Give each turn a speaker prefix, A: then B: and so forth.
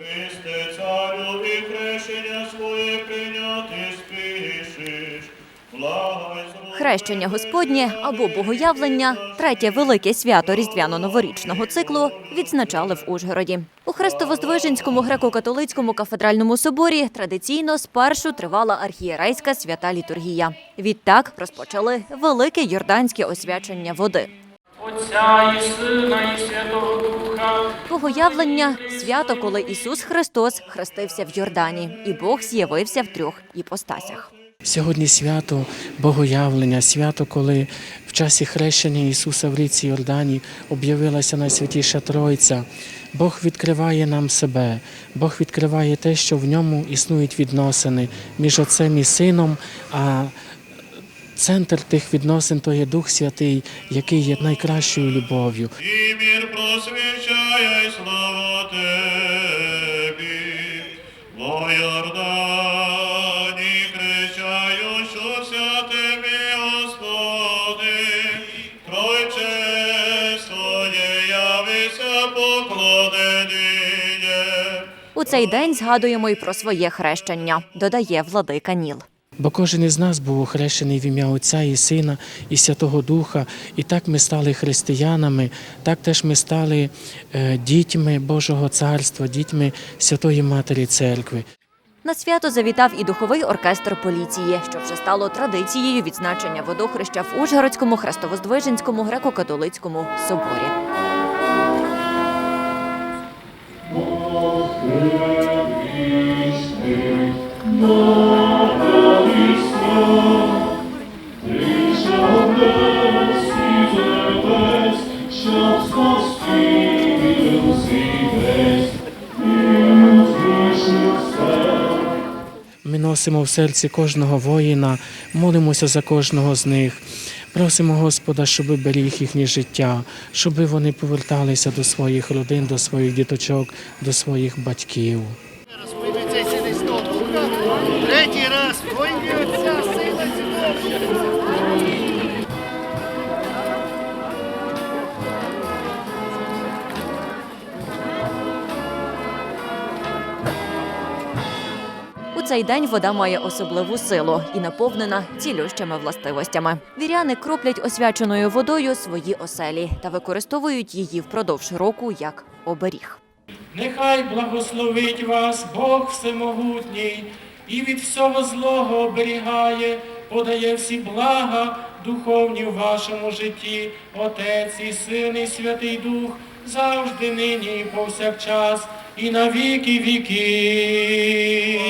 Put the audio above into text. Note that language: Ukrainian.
A: Христе, царю і хрещення своє прийняти спішиш.
B: Хрещення Господнє або Богоявлення, третє велике свято різдвяно-новорічного циклу, відзначали в Ужгороді. У Хрестовоздвиженському греко-католицькому кафедральному соборі традиційно спершу тривала архієрейська свята літургія. Відтак розпочали велике йорданське освячення води.
C: Отця і Сина, і Святого Духа,
B: Богоявлення свято, коли Ісус Христос хрестився в Йордані, і Бог з'явився в трьох іпостасях.
D: Сьогодні свято Богоявлення, свято, коли в часі хрещення Ісуса в ріці Йордані об'явилася найсвятіша Тройця. Бог відкриває нам себе, Бог відкриває те, що в ньому існують відносини між Отцем і Сином. А центр тих відносин то є Дух Святий, який є найкращою любов'ю.
A: І мір просвічає, слава Тебі. Бо Йордані кричаю, що вся Тебі, Господи, Тройче своє явися поклонення.
B: У цей день згадуємо й про своє хрещення, додає владика Ніл.
D: Бо кожен із нас був охрещений в ім'я Отця і Сина і Святого Духа, і так ми стали християнами, так теж ми стали е, дітьми Божого Царства, дітьми Святої Матері Церкви.
B: На свято завітав і духовий оркестр поліції, що вже стало традицією відзначення водохреща в Ужгородському Хрестовоздвиженському греко-католицькому соборі.
D: Ми носимо в серці кожного воїна, молимося за кожного з них. Просимо Господа, щоб беріг їхнє життя, щоб вони поверталися до своїх родин, до своїх діточок, до своїх батьків.
E: Третій раз.
B: Цей день вода має особливу силу і наповнена цілющими властивостями. Віряни кроплять освяченою водою свої оселі та використовують її впродовж року як оберіг.
C: нехай благословить вас Бог Всемогутній і від всього злого оберігає, подає всі блага духовні в вашому житті, Отець і Син і Святий Дух, завжди нині і повсякчас, і на віки віки.